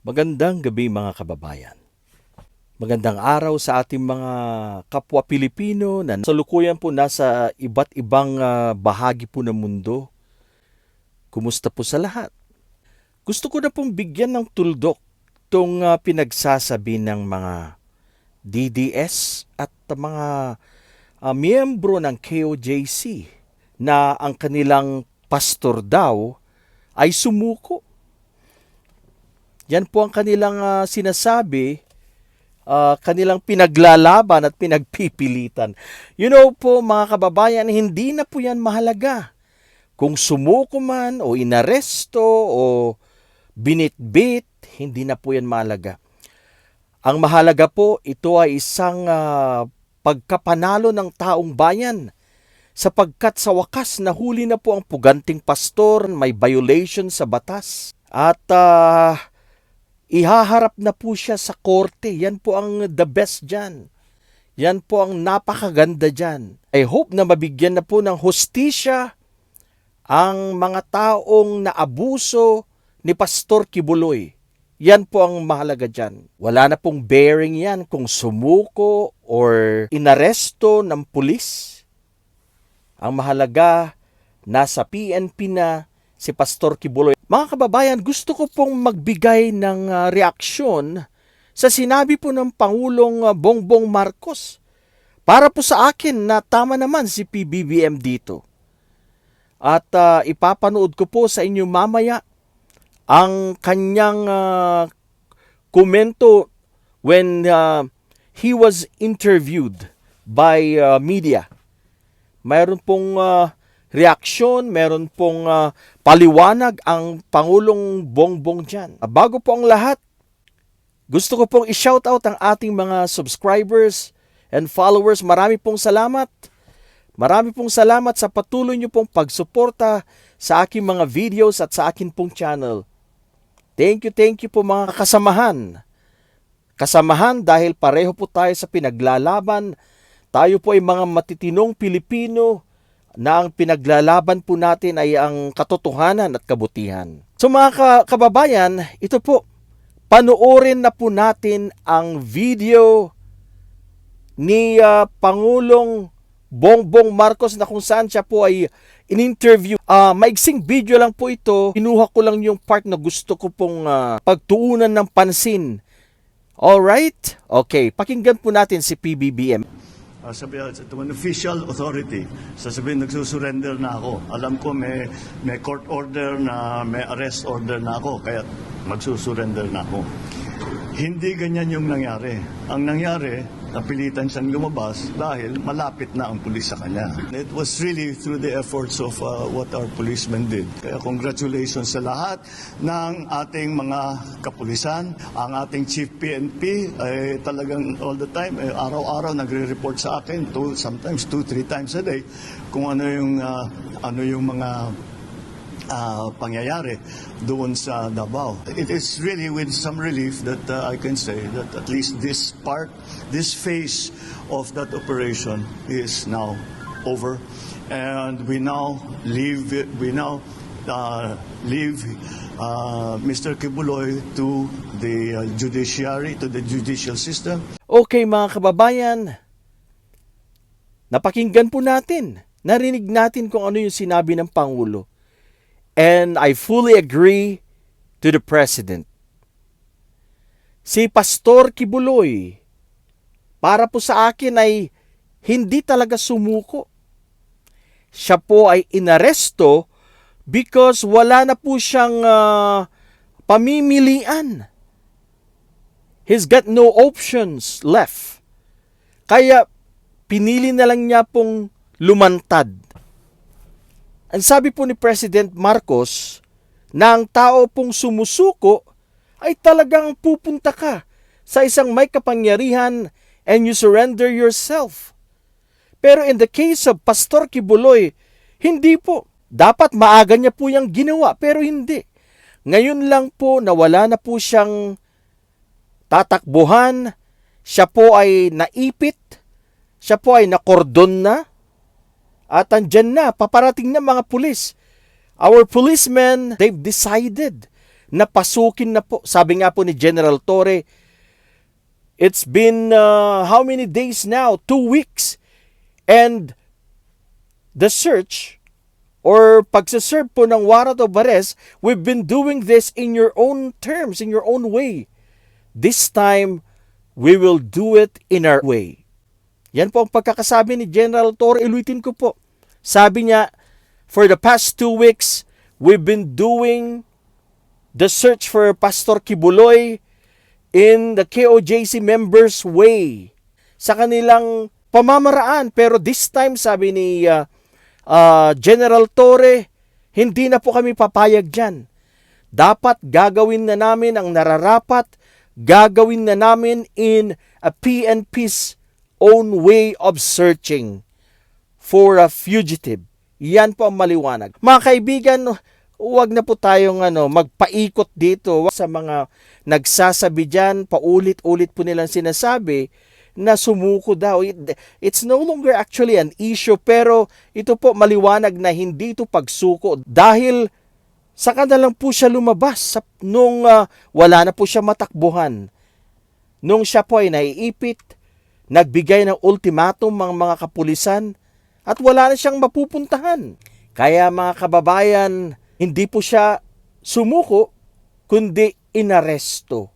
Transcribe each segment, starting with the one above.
Magandang gabi mga kababayan. Magandang araw sa ating mga kapwa Pilipino na salukuyan po nasa iba't ibang ah, bahagi po ng mundo. Kumusta po sa lahat? Gusto ko na pong bigyan ng tuldok itong ah, pinagsasabi ng mga DDS at mga ah, miyembro ng KOJC na ang kanilang pastor daw ay sumuko yan po ang kanilang ah, sinasabi, ah, kanilang pinaglalaban at pinagpipilitan. You know po mga kababayan, hindi na po yan mahalaga. Kung sumuko man o inaresto o binitbit, hindi na po yan mahalaga. Ang mahalaga po, ito ay isang ah, pagkapanalo ng taong bayan sapagkat sa wakas nahuli na po ang puganting pastor, may violation sa batas. At ah, ihaharap na po siya sa korte. Yan po ang the best dyan. Yan po ang napakaganda dyan. I hope na mabigyan na po ng hostisya ang mga taong naabuso ni Pastor Kibuloy. Yan po ang mahalaga dyan. Wala na pong bearing yan kung sumuko or inaresto ng pulis. Ang mahalaga, nasa PNP na si Pastor Kibuloy. Mga kababayan, gusto ko pong magbigay ng ah, reaksyon sa sinabi po ng Pangulong ah, Bongbong Marcos. Para po sa akin na tama naman si PBBM dito. At ah, ipapanood ko po sa inyo mamaya ang kanyang ah, komento when ah, he was interviewed by ah, media. Mayroon pong ah, reaksyon, meron pong ah, paliwanag ang Pangulong Bongbong dyan. Ah, bago po ang lahat, gusto ko pong i-shoutout ang ating mga subscribers and followers. Marami pong salamat. Marami pong salamat sa patuloy niyo pong pagsuporta sa aking mga videos at sa akin pong channel. Thank you, thank you po mga kasamahan. Kasamahan dahil pareho po tayo sa pinaglalaban. Tayo po ay mga matitinong Pilipino na ang pinaglalaban po natin ay ang katotohanan at kabutihan. So mga ka- kababayan, ito po, panoorin na po natin ang video ni ah, Pangulong Bongbong Marcos na kung saan siya po ay in-interview. Ah, maiksing video lang po ito. Kinuha ko lang yung part na gusto ko pong ah, pagtuunan ng pansin. Alright? Okay, pakinggan po natin si PBBM. Uh, sabi, to an official authority, sasabihin nagsusurrender na ako. Alam ko may, may court order na may arrest order na ako, kaya magsusurrender na ako. Hindi ganyan yung nangyari. Ang nangyari, napilitan siyang lumabas dahil malapit na ang pulis sa kanya. It was really through the efforts of uh, what our policemen did. Kaya congratulations sa lahat ng ating mga kapulisan. Ang ating chief PNP ay talagang all the time, eh, araw-araw nagre-report sa akin, two, sometimes two, three times a day, kung ano yung, uh, ano yung mga ah, pangyayari doon sa Davao. It is really with some relief that uh, I can say that at least this part, this phase of that operation is now over, and we now leave. We now uh, leave uh, Mr. Kibuloy to the uh, judiciary, to the judicial system. Okay mga kababayan, napakinggan po natin. Narinig natin kung ano yung sinabi ng Pangulo. And I fully agree to the President. Si Pastor Kibuloy, para po sa akin ay hindi talaga sumuko. Siya po ay inaresto because wala na po siyang ah, pamimilian. He's got no options left. Kaya pinili na lang niya pong lumantad. Ang sabi po ni President Marcos na ang tao pong sumusuko ay talagang pupunta ka sa isang may kapangyarihan and you surrender yourself. Pero in the case of Pastor Kibuloy, hindi po. Dapat maaga niya po yung ginawa pero hindi. Ngayon lang po nawala na po siyang tatakbuhan, siya po ay naipit, siya po ay nakordon na, at andyan na, paparating na mga pulis. Our policemen, they've decided napasukin na po. Sabi nga po ni General Torre, it's been uh, how many days now? Two weeks. And the search or pagsaserve po ng warrant of arrest, we've been doing this in your own terms, in your own way. This time, we will do it in our way. Yan po ang pagkakasabi ni General Torre. Iluitin ko po. Sabi niya, for the past two weeks, we've been doing the search for Pastor Kibuloy in the KOJC members' way. Sa kanilang pamamaraan. Pero this time, sabi ni uh, uh, General Torre, hindi na po kami papayag dyan. Dapat gagawin na namin ang nararapat, gagawin na namin in a PNP's own way of searching for a fugitive. Yan po ang maliwanag. Mga kaibigan, huwag na po tayong ano, magpaikot dito sa mga nagsasabi dyan, paulit-ulit po nilang sinasabi na sumuko daw. It- It's no longer actually an issue pero ito po maliwanag na hindi ito pagsuko dahil saka na lang po siya lumabas sa, nung ah, wala na po siya matakbuhan. Nung siya po ay naiipit, nagbigay ng ultimatum ang mga kapulisan at wala na siyang mapupuntahan. Kaya mga kababayan, hindi po siya sumuko, kundi inaresto.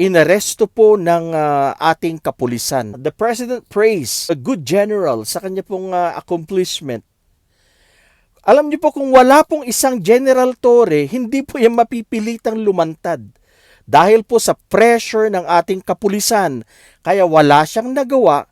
Inaresto po ng ah, ating kapulisan. The President praised a good general sa kanya pong ah, accomplishment. Alam niyo po kung wala pong isang General Torre, hindi po yan mapipilitang lumantad. Dahil po sa pressure ng ating kapulisan, kaya wala siyang nagawa,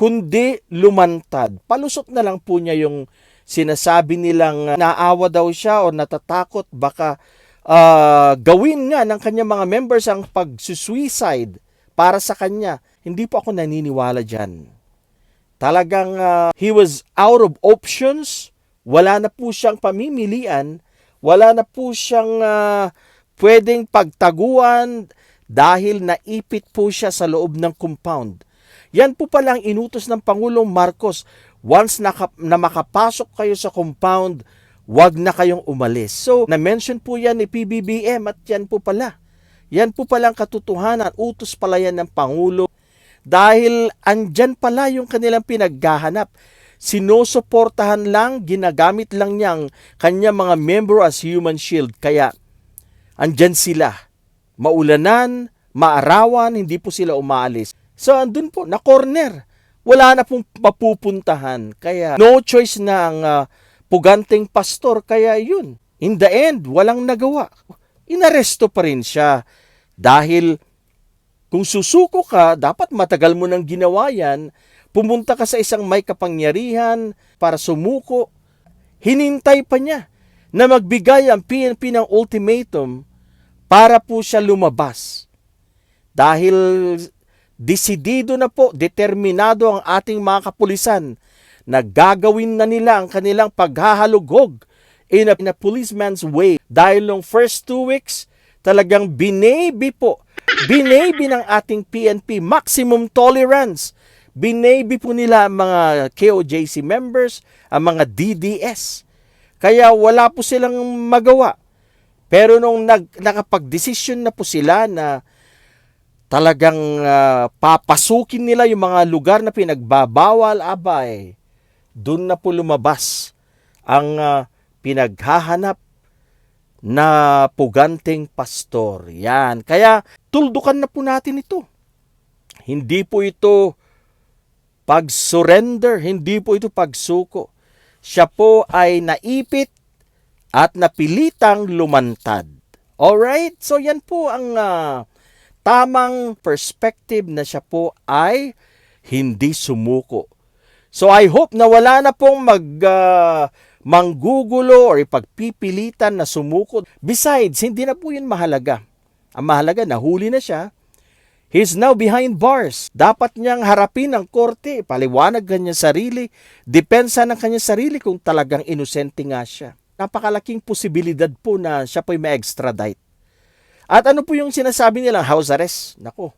kundi lumantad. Palusot na lang po niya yung sinasabi nilang uh, naawa daw siya o natatakot baka ah, gawin nga ng kanyang mga members ang pag-suicide para sa kanya. Hindi po ako naniniwala dyan. Talagang ah, he was out of options. Wala na po siyang pamimilian. Wala na po siyang ah, pwedeng pagtaguan dahil naipit po siya sa loob ng compound. Yan po pala ang inutos ng Pangulong Marcos. Once naka, na makapasok kayo sa compound, wag na kayong umalis. So, na-mention po yan ni PBBM at yan po pala. Yan po palang katotohanan. Utos pala yan ng Pangulo. Dahil andyan pala yung kanilang pinaghahanap. Sinusuportahan lang, ginagamit lang niyang kanya mga member as human shield. Kaya, andyan sila. Maulanan, maarawan, hindi po sila umaalis. So, andun po, na corner. Wala na pong mapupuntahan. Kaya, no choice na ang ah, puganteng pastor. Kaya yun, in the end, walang nagawa. Inaresto pa rin siya. Dahil, kung susuko ka, dapat matagal mo nang ginawa yan. Pumunta ka sa isang may kapangyarihan para sumuko. Hinintay pa niya na magbigay ang PNP ng ultimatum para po siya lumabas. Dahil desidido na po, determinado ang ating mga kapulisan na gagawin na nila ang kanilang paghahalughog in a, in a policeman's way. Dahil nung first two weeks, talagang binebi po, binebi ng ating PNP, maximum tolerance. Binebi po nila ang mga KOJC members, ang mga DDS. Kaya wala po silang magawa. Pero nung nag, nakapag-desisyon na po sila na talagang ah, papasukin nila yung mga lugar na pinagbabawal, abay, doon na po lumabas ang ah, pinaghahanap na puganteng pastor. Yan. Kaya tuldukan na po natin ito. Hindi po ito pag-surrender, hindi po ito pagsuko. Siya po ay naipit at napilitang lumantad. Alright? So yan po ang ah, tamang perspective na siya po ay hindi sumuko. So I hope na wala na pong mag ah, manggugulo or ipagpipilitan na sumuko. Besides, hindi na po yun mahalaga. Ang mahalaga, nahuli na siya. He's now behind bars. Dapat niyang harapin ang korte, paliwanag kanyang sarili, depensa ng kanyang sarili kung talagang inosente nga siya. Napakalaking posibilidad po na siya po'y ma-extradite. At ano po yung sinasabi nilang house arrest? Nako.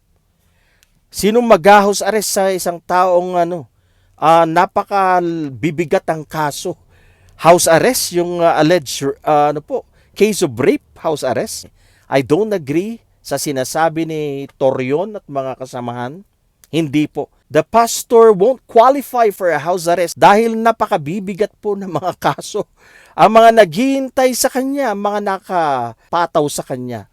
Sinong mag-house arrest sa isang taong ano, ah, napaka bibigat ang kaso. House arrest yung ah, alleged ah, ano po, case of rape, house arrest. I don't agree sa sinasabi ni Torion at mga kasamahan. Hindi po. The pastor won't qualify for a house arrest dahil napakabibigat po ng mga kaso. Ang mga naghihintay sa kanya, mga nakapataw sa kanya.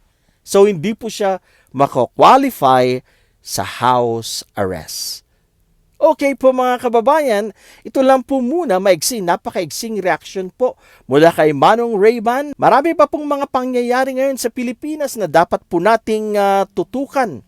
So hindi po siya mako-qualify sa house arrest. Okay po mga kababayan, ito lang po muna maigsi, napakaigsing reaction po mula kay Manong Rayman. Marami pa pong mga pangyayari ngayon sa Pilipinas na dapat po nating ah, tutukan.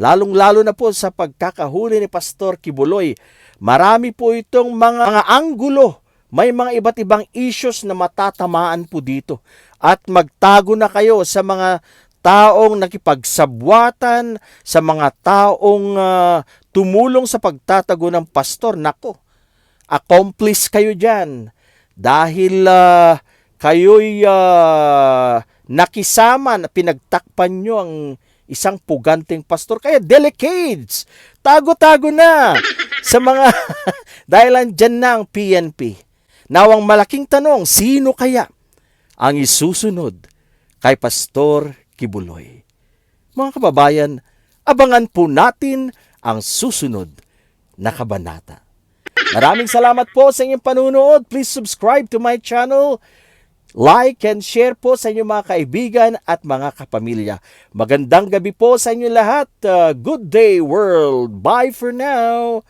Lalong-lalo na po sa pagkakahuli ni Pastor Kibuloy. Marami po itong mga, mga anggulo. May mga iba't ibang issues na matatamaan po dito. At magtago na kayo sa mga taong nakipagsabwatan, sa mga taong ah, tumulong sa pagtatago ng pastor. Nako, accomplice kayo dyan. Dahil ah, kayo'y ah, nakisama na pinagtakpan nyo ang isang puganting pastor. Kaya decades, tago-tago na sa mga, dahil andyan na ang PNP. Nawang malaking tanong, sino kaya ang isusunod kay Pastor Kibuloy? Mga kababayan, abangan po natin ang susunod na kabanata. Maraming salamat po sa inyong panunood. Please subscribe to my channel. Like and share po sa inyong mga kaibigan at mga kapamilya. Magandang gabi po sa inyo lahat. Uh, good day world. Bye for now.